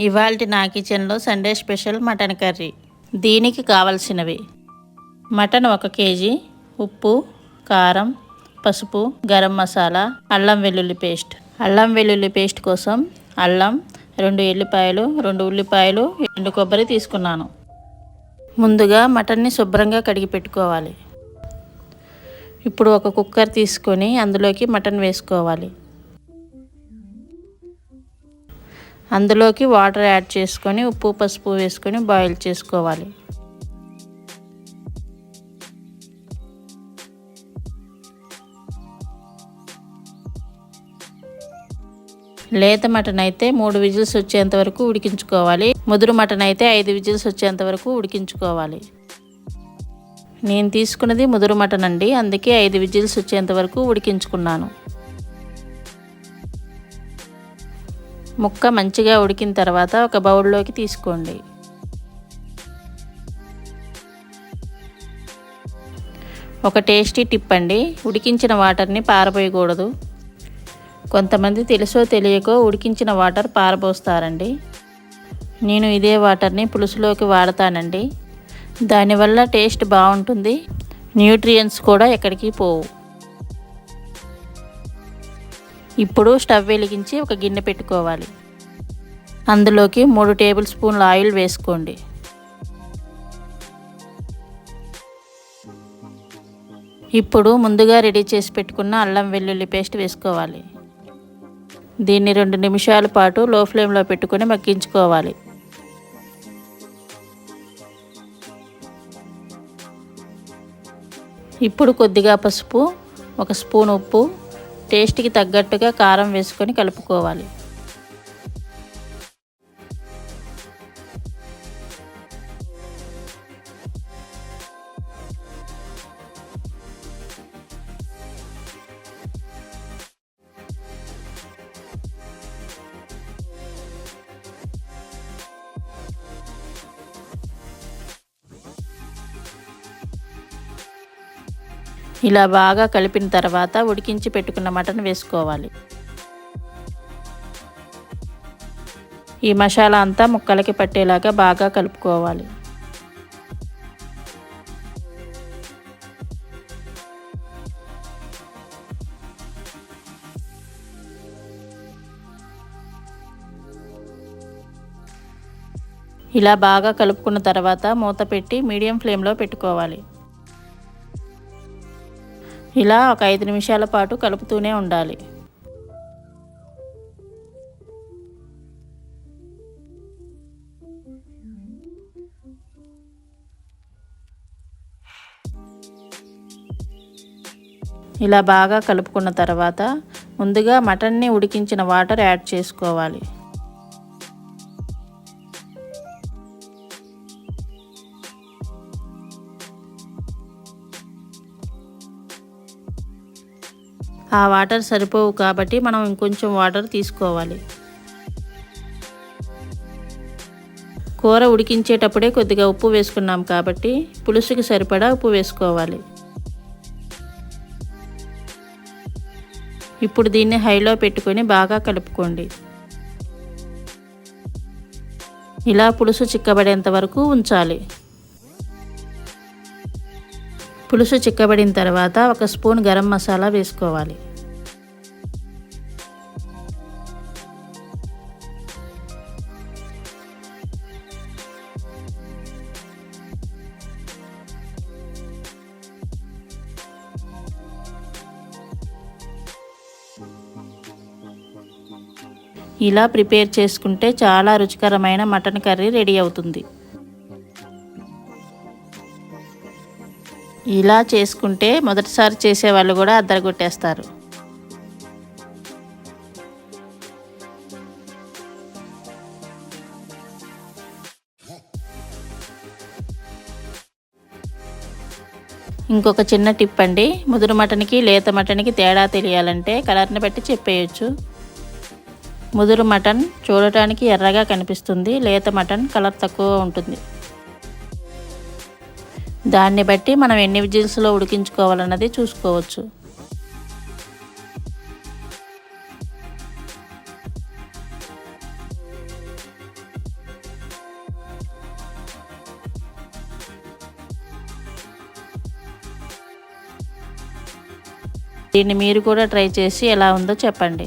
ఇవాల్టి నా కిచెన్లో సండే స్పెషల్ మటన్ కర్రీ. దీనికి కావలసినవి. మటన్ ఒక కేజీ ఉప్పు కారం పసుపు గరం మసాలా అల్లం వెల్లుల్లి పేస్ట్. అల్లం వెల్లుల్లి పేస్ట్ కోసం అల్లం రెండు ఎల్లిపాయలు రెండు ఉల్లిపాయలు ఎండు కొబ్బరి తీసుకున్నాను. ముందుగా మటన్ని శుభ్రంగా కడిగి పెట్టుకోవాలి. ఇప్పుడు ఒక కుక్కర్ తీసుకొని అందులోకి మటన్ వేసుకోవాలి. అందులోకి వాటర్ యాడ్ చేసుకొని ఉప్పు పసుపు వేసుకొని బాయిల్ చేసుకోవాలి. లేత మటన్ అయితే మూడు విజిల్స్ వచ్చేంత వరకు ఉడికించుకోవాలి. ముదురు మటన్ అయితే ఐదు విజిల్స్ వచ్చేంత వరకు ఉడికించుకోవాలి. నేను తీసుకున్నది ముదురు మటన్ అండి. అందుకే ఐదు విజిల్స్ వచ్చేంత వరకు ఉడికించుకున్నాను. ముక్క మంచిగా ఉడికిన తర్వాత ఒక బౌల్లోకి తీసుకోండి. ఒక టేస్టీ టిప్ అండి. ఉడికించిన వాటర్ని పారబోయకూడదు. కొంతమంది తెలుసో తెలియకో ఉడికించిన వాటర్ పారబోస్తారండి. నేను ఇదే వాటర్ని పులుసులోకి వాడతానండి. దానివల్ల టేస్ట్ బాగుంటుంది. న్యూట్రియంట్స్ కూడా ఎక్కడికి పోవు. ఇప్పుడు స్టవ్ వెలిగించి ఒక గిన్నె పెట్టుకోవాలి. అందులోకి మూడు టేబుల్ స్పూన్ల ఆయిల్ వేసుకోండి. ఇప్పుడు ముందుగా రెడీ చేసి పెట్టుకున్న అల్లం వెల్లుల్లి పేస్ట్ వేసుకోవాలి. దీన్ని రెండు నిమిషాల పాటు లో ఫ్లేమ్లో పెట్టుకొని మగ్గించుకోవాలి. ఇప్పుడు కొద్దిగా పసుపు ఒక స్పూన్ ఉప్పు టేస్ట్కి తగ్గట్టుగా కారం వేసుకొని కలుపుకోవాలి. ఇలా బాగా కలిపిన తర్వాత ఉడికించి పెట్టుకున్న మటన్ వేసుకోవాలి. ఈ మసాలా అంతా ముక్కలకి పట్టేలాగా బాగా కలుపుకోవాలి. ఇలా బాగా కలుపుకున్న తర్వాత మూత పెట్టి మీడియం ఫ్లేమ్లో పెట్టుకోవాలి. ఇలా ఒక ఐదు నిమిషాల పాటు కలుపుతూనే ఉండాలి. ఇలా బాగా కలుపుకున్న తర్వాత ముందుగా మటన్ని ఉడికించిన వాటర్ యాడ్ చేసుకోవాలి. ఆ వాటర్ సరిపోవు కాబట్టి మనం ఇంకొంచెం వాటర్ తీసుకోవాలి. కూర ఉడికించేటప్పుడే కొద్దిగా ఉప్పు వేసుకున్నాం కాబట్టి పులుసుకి సరిపడా ఉప్పు వేసుకోవాలి. ఇప్పుడు దీన్ని హైలో పెట్టుకొని బాగా కలుపుకోండి. ఇలా పులుసు చిక్కబడేంత వరకు ఉంచాలి. పులుసు చిక్కబడిన తర్వాత ఒక స్పూన్ గరం మసాలా వేసుకోవాలి. ఇలా ప్రిపేర్ చేసుకుంటే చాలా రుచికరమైన మటన్ కర్రీ రెడీ అవుతుంది. ఇలా చేసుకుంటే మొదటిసారి చేసేవాళ్ళు కూడా అద్దరగొట్టేస్తారు. ఇంకొక చిన్న టిప్ అండి. ముదురు మటన్కి లేత మటన్కి తేడా తెలియాలంటే కలర్ని బట్టి చెప్పేయచ్చు. ముదురు మటన్ చూడటానికి ఎర్రగా కనిపిస్తుంది. లేత మటన్ కలర్ తక్కువ ఉంటుంది. దాన్ని బట్టి మనం ఎన్ని జీన్స్లో ఉడికించుకోవాలన్నది చూసుకోవచ్చు. దీన్ని మీరు కూడా ట్రై చేసి ఎలా ఉందో చెప్పండి.